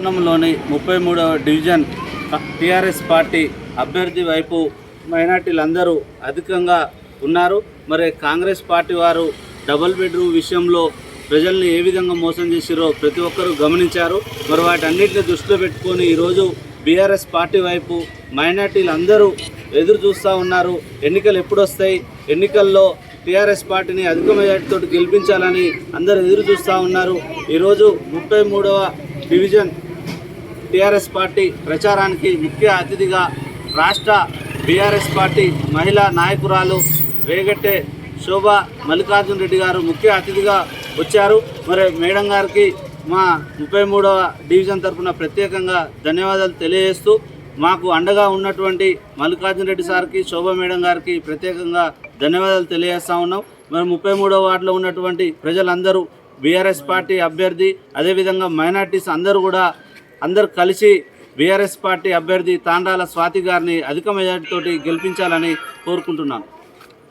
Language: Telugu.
పట్టణంలోని ముప్పై మూడవ డివిజన్ టీఆర్ఎస్ పార్టీ అభ్యర్థి వైపు మైనార్టీలందరూ అధికంగా ఉన్నారు. మరి కాంగ్రెస్ పార్టీ వారు డబుల్ బెడ్రూమ్ విషయంలో ప్రజల్ని ఏ విధంగా మోసం చేసిరో ప్రతి ఒక్కరూ గమనించారు. మరి వాటన్నిటిని దృష్టిలో పెట్టుకొని ఈరోజు బీఆర్ఎస్ పార్టీ వైపు మైనార్టీలు అందరూ ఎదురు చూస్తూ ఉన్నారు. ఎన్నికలు ఎప్పుడు వస్తాయి ఎన్నికల్లో టీఆర్ఎస్ పార్టీని అధిక మెజార్టీతో గెలిపించాలని అందరూ ఎదురు చూస్తూ ఉన్నారు. ఈరోజు ముప్పై మూడవ డివిజన్ టీఆర్ఎస్ పార్టీ ప్రచారానికి ముఖ్య అతిథిగా రాష్ట్ర బీఆర్ఎస్ పార్టీ మహిళా నాయకురాలు వేగట్టే శోభ మల్లికార్జున్ రెడ్డి గారు ముఖ్య అతిథిగా వచ్చారు. మరి మేడం గారికి మా ముప్పై మూడవ డివిజన్ తరఫున ప్రత్యేకంగా ధన్యవాదాలు తెలియజేస్తూ మాకు అండగా ఉన్నటువంటి మల్లికార్జున రెడ్డి సార్కి శోభ మేడం గారికి ప్రత్యేకంగా ధన్యవాదాలు తెలియజేస్తా ఉన్నాం. మరి ముప్పై మూడవ వార్డులో ఉన్నటువంటి ప్రజలందరూ బీఆర్ఎస్ పార్టీ అభ్యర్థి అదేవిధంగా మైనార్టీస్ అందరూ కూడా అందరు కలిసి బీఆర్ఎస్ పార్టీ అభ్యర్థి తాండాల స్వాతి గారిని అధిక మెజార్టీతోటి గెలిపించాలని కోరుకుంటున్నాను.